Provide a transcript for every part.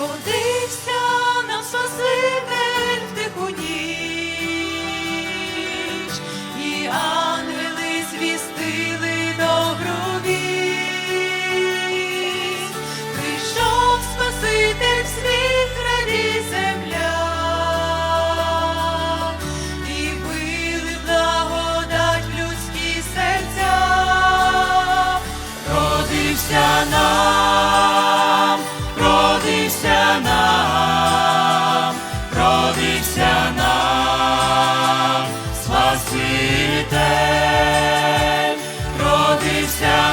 Родився нам Спаситель родився нам,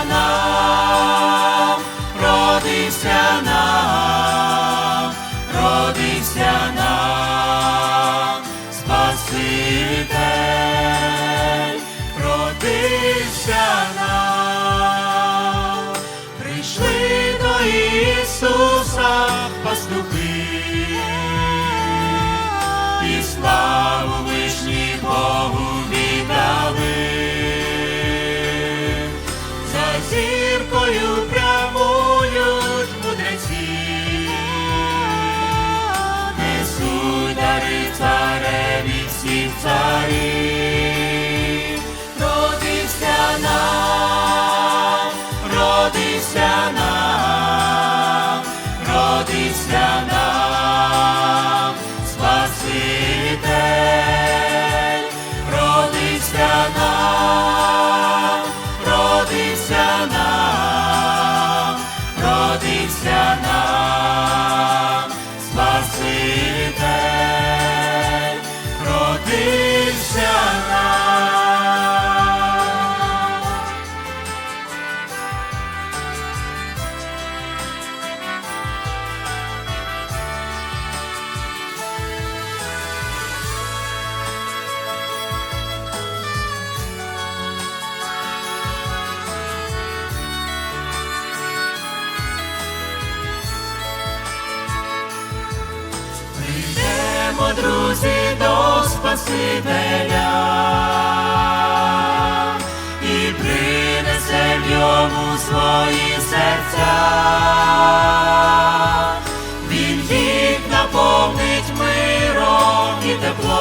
Спасителя. І принесе в йому свої серця, він їх наповнить миром і теплом,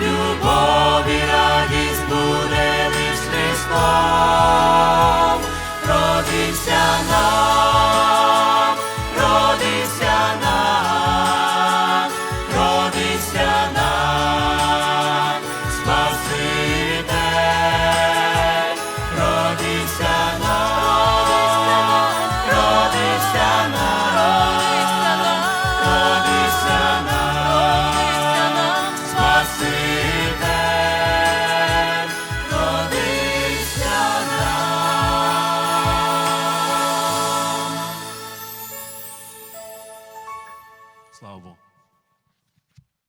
любов і радість буде лиш Христом, родився нам, родився нам. слава Богу.